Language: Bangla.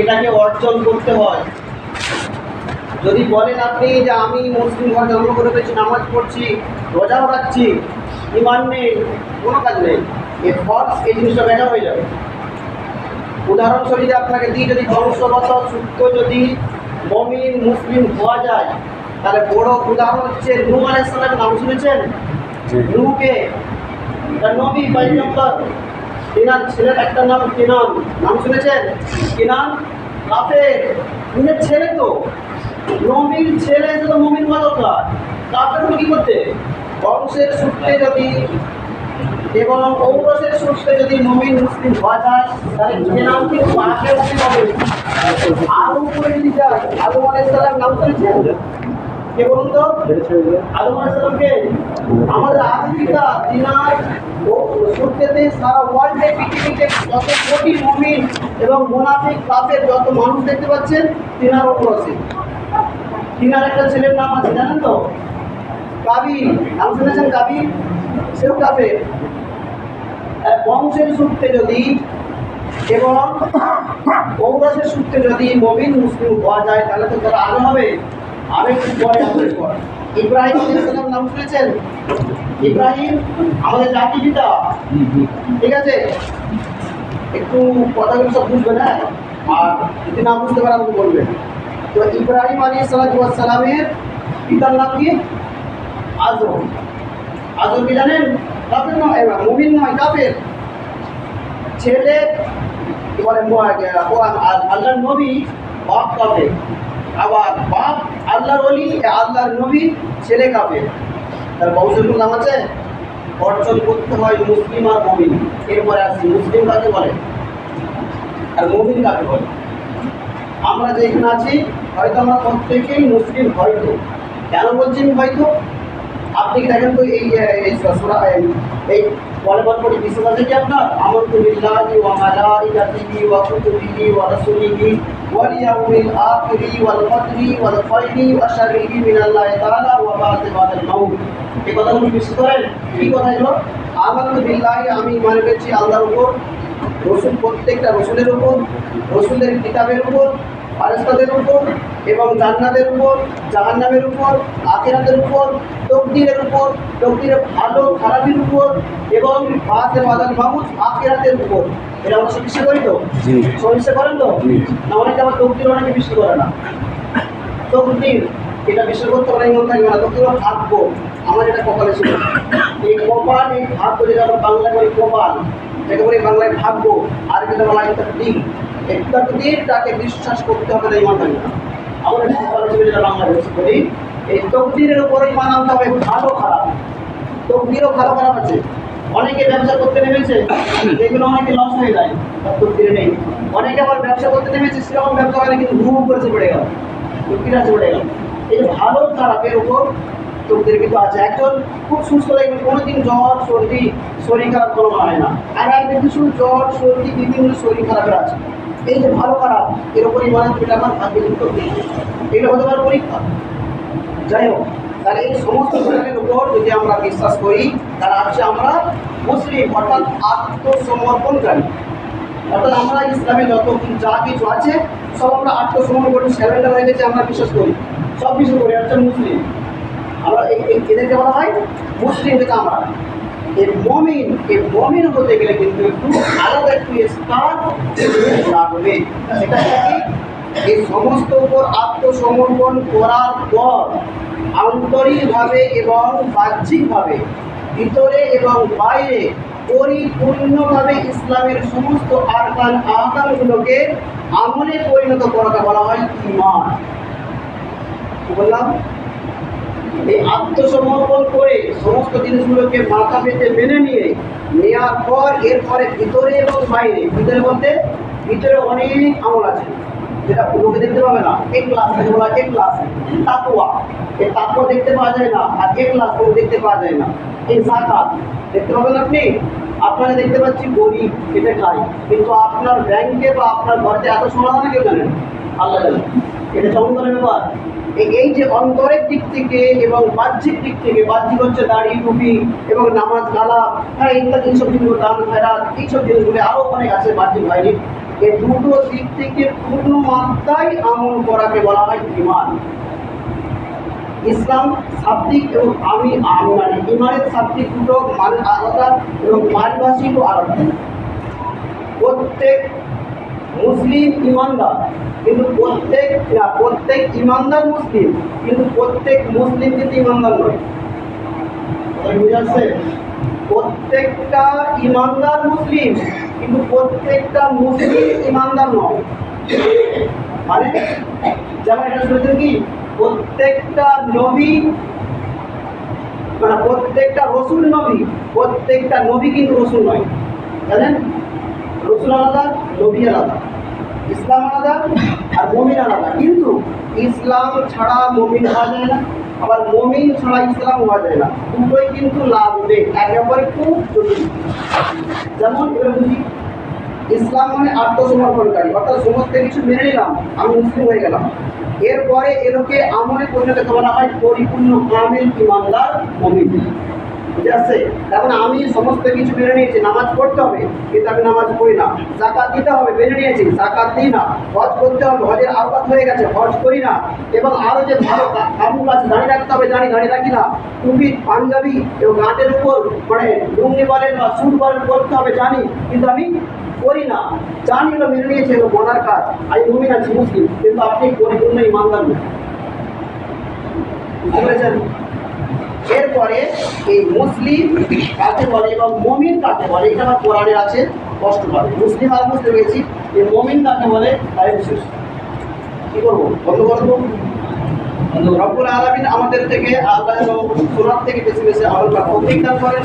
এটাকে অর্জন করতে হয়। যদি বলেন আপনি যে আমি মুসলিম ঘর জন্ম করে পেয়েছি নামাজ পড়ছি রোজাও রাখছি ইমান নেই কোনো কাজ নেই এ ফলস এই জিনিসটা বেকার হয়ে যাবে। উদাহরণস্বরূপ যদি আপনাকে দিই যদি বংশগত সূত্র যদি মমিন মুসলিম হওয়া যায় তাহলে বড় উদাহরণ হচ্ছে নূ আলাইসালামের নাম শুনেছেন? নূকে নবী পয়গম্বর। তিনার ছেলের একটা নাম কিনান নাম? শুনেছেন? কিনান কাফের। নিজের ছেলে তো। নবীর ছেলে তো মমিন হওয়া দরকার। কাফের কি করতে? বংশের সূত্রে যদি এবং ঔরসের সূত্রে যদি নবীন মুসলিম হওয়া যায়, তাহলে কিনান কিন্তু উঠে হবে? আরও উপরে যদি যায়, আলম আলাইসালাম নাম শুনেছেন? কে বলুন তো? আলম আলাইসালামকে আমাদের আফ্রিকা দিনার সূত্রেতে সারা ওয়ার্ল্ডে পৃথিবীতে যত কোটি মমিন এবং মোনাফিক কাফের যত মানুষ দেখতে পাচ্ছেন, তিনার ওপর তিনার একটা ছেলের নাম আছে, জানেন তো? কাবির নাম শুনেছেন কাবির সেও কাফের। বংশের সূত্রে যদি এবং পৌরাসের সূত্রে যদি মমিন, মুসলিম হওয়া যায়, তাহলে তো তারা আগে হবে। আগে একটু পরে পর ইব্রাহিম আলাইহিসসালাম নাম শুনেছেন? ইব্রাহিম, আমাদের জাতি পিতা। ঠিক আছে? একটু কথাগুলো সব বুঝবেন হ্যাঁ? আর যদি না বুঝতে পারেন, আমাকে বলবেন। তো ইব্রাহিম আলী সালামের পিতার নাম কি? আজম। আজম কি জানেন? কাফের নয় মুমিন নয়, কাফের। ছেলে, কি বলে ও আল্লাহর নবী বাপ কাফের। আবার বাপ, আল্লাহর অলি আল্লাহর নবী, ছেলে কাপে তার বংশের নাম আছে? অর্জন করতে হয় মুসলিম আর মমিন। এরপরে আসি, মুসলিম কাকে বলে? আর মমিন কাকে বলে? আমরা যে এখানে আছি, হয়তো আমরা প্রত্যেকেই মুসলিম, হয়তো। কেন বলছি হয়তো? আপনি দেখেন তো এই এই পরে পর পরে বিশ্বাস আছে কি আপনার? আমল তু বিল্লাহি ওয়া মালাইকাতিহি ওয়া কুতুবিহি ওয়া রাসূলিহি ওয়াল ইয়াউমিল আখিরি ওয়াল কদরি ওয়াল খায়রি ওয়া শাররিহি মিনাল্লাহি তাআলা ওয়া বা'দ বা'দাল কথাগুলো বিশ্বাস করেন? কি কথা এগুলো? আমল তু বিল্লাহি আমি মানে পেয়েছি আল্লাহর উপর, রসুল, প্রত্যেকটা রসুলের উপর, রসুলের কিতাবের উপর ফারেস্তাদের উপর এবং জান্নাতের উপর জাহান্নামের উপর আখেরাতের উপর তকদিরের উপর তকদিরের ভালো খারাপের উপর এবং বাসে বাদাল মাহুজ আখেরাতের উপর। এটা আমরা সব বিশ্বাস করি তো। সমস্যা করেন তো। না অনেকে আবার তকদির অনেকে বিশ্বাস করে না? তকদির এটা বিশ্বাস করতে পারে এমন থাকবে না। তকদির ভাগ্য। আমার এটা কপালে ছিল। এই কপাল এই ভাগ্য যেটা আমরা বাংলায় বলি কপাল যেটা বলি বাংলায় ভাগ্য আর যেটা বলা হয় তকদির এই তকদিরটাকে বিশ্বাস করতে হবে ইমান থাকবে না আমরা কপাল হিসেবে যেটা বাংলায় বেশি বলি, এই তকদিরের উপরে ইমান হবে ভালো খারাপ। তকদিরও ভালো খারাপ আছে। অনেকে ব্যবসা করতে নেমেছে যেগুলো অনেকে লস হয়ে যায় তকদিরে নেই। অনেকে আবার ব্যবসা করতে নেমেছে, সেরকম ব্যবসা হয় না কিন্তু ঘুম করেছে পড়ে গেল। তকদির আছে, পড়ে গেল। এই ভালো খারাপের উপর তকদির কিন্তু আছে। একজন খুব সুস্থ লাগবে কোনোদিন জ্বর, সর্দি, শরীর খারাপ কোনো হয় না। আর এক শুধু জ্বর, সর্দি বিভিন্ন শরীর খারাপের আছে। এই যে ভালো খারাপ, এর উপর পেলে আমার ভাগ্যে যুক্ত এটা হতে পারে পরীক্ষা। যাই হোক, তাহলে এই সমস্ত ঘটনার উপর যদি আমরা বিশ্বাস করি, তাহলে হচ্ছে আমরা মুসলিম, অর্থাৎ আত্মসমর্পণকারী অর্থাৎ আমরা ইসলামে যত যা কিছু আছে, সব আমরা আত্মসমর্পণ করি স্যারেন্ডার হয়ে গেছে, আমরা বিশ্বাস করি। সব কিছু করি হচ্ছে মুসলিম। এদেরকে বলা হয়? মুসলিম থেকে আমরা। এই মমিন এই মমিন হতে গেলে কিন্তু একটু আলাদা একটু লাগবে। এই সমস্ত উপর আত্মসমর্পণ করার পর আন্তরিকভাবে এবং বাহ্যিকভাবে ভিতরে এবং বাইরে পরিপূর্ণভাবে ইসলামের সমস্ত আরকান আহকামগুলোকে আমলে পরিণত করাকে বলা হয় ইমান বললাম? এই আত্মসমর্পণ করে সমস্ত জিনিসগুলোকে মাথা পেতে মেনে নিয়ে নেওয়ার পর, এরপরে ভিতরে এবং বাইরে, ভিতরে বলতে ভিতরে অনেক আমল আছে। যেটা লোকে দেখতে পাবে না। এক ক্লাস থেকে বলা এক ক্লাস তাকুয়া এই তাকুয়া দেখতে পাওয়া যায় না আর এক ক্লাস কোনো দেখতে পাওয়া যায় না। এই জাকাত দেখতে পাবেন আপনি? আপনারা দেখতে পাচ্ছি গরিব খেতে খাই কিন্তু আপনার ব্যাংকে বা আপনার ঘরে এত সোনা কেউ জানেন আল্লাহ জানেন এটা চমৎকারের ব্যাপার। এই- যে অন্তরের দিক থেকে এবং বাহ্যিক দিক থেকে, বাহ্যিক হচ্ছে দাড়ি, টুপি এবং নামাজ, গালা হ্যাঁ ইত্যাদি এইসব জিনিসগুলো, দান, ফেরাত, এইসব জিনিসগুলো আরও অনেক আছে বাহ্যিক বাইরে এই দুটো দিক থেকে পূর্ণ মাত্রায় আমল করাকে বলা হয় ইমান ইসলাম শাব্দিক এবং আমি মানে ইমানের শাব্দিক দুটো মান আলাদা এবং পারিভাষিকও আলাদা। প্রত্যেক মুসলিম ইমানদার। কিন্তু প্রত্যেক প্রত্যেক ইমানদার মুসলিম কিন্তু প্রত্যেক মুসলিম কিন্তু ইমানদার নয়। বুঝে আসছে? প্রত্যেকটা ইমানদার মুসলিম কিন্তু প্রত্যেকটা মুসলিম ইমানদার নয়। মানে যেমন এটা শুনেছেন কি? প্রত্যেকটা নবী মানে প্রত্যেকটা রসুল নবী প্রত্যেকটা নবী কিন্তু রসুল নয়। জানেন? রসুল আলাদা নবী আলাদা ইসলাম আলাদা আর মমিন আলাদা কিন্তু ইসলাম ছাড়া মমিন হওয়া যায় না, আবার মমিন ছাড়া ইসলাম হওয়া যায় না। দুটোই কিন্তু লাভ লাগবে একেবারে খুব জরুরি। যেমন এবার বুঝি ইসলাম মানে আত্মসমর্পণকারী, অর্থাৎ সমস্ত কিছু মেনে নিলাম, আমি মুসলিম হয়ে গেলাম। এরপরে এলোকে আমলে পরিণত করা হয় পরিপূর্ণ কামিল ইমানদার মমিন। আসছে কারণ আমি সমস্ত কিছু মেনে নিয়েছি, নামাজ পড়তে হবে, কিন্তু আমি নামাজ পড়ি না। জাকাত দিতে হবে, মেনে নিয়েছি জাকাত দিই না। হজ করতে হবে, হজের আওকাত হয়ে গেছে, হজ করি না। এবং আরও যে ভালো কামুক আছে দাঁড়িয়ে রাখতে হবে, জানি দাঁড়িয়ে রাখি না। টুপি পাঞ্জাবি এবং গাঁটের উপর মানে লুঙ্গি বলেন বা সুট বলেন করতে হবে, জানি, কিন্তু আমি করি না। জানি এগুলো মেনে নিয়েছে, এগুলো মনার কাজ। আমি মুমিন আছি, মুসলিম, কিন্তু আপনি পরিপূর্ণ ইমানদার না বুঝতে পেরেছেন এরপরে এই মুসলিম কাকে বলে এবং মমিন কাকে বলে? এটা আমার কোরআনে আছে কষ্ট পাবে মুসলিম আর বুঝতে পেরেছি যে মমিন কাকে বলে? তাই বিশেষ কি করব? বন্ধ করব। রব্বুল আলামিন আমাদের থেকে আল্লাহ থেকে বেশি বেশি করার দান করেন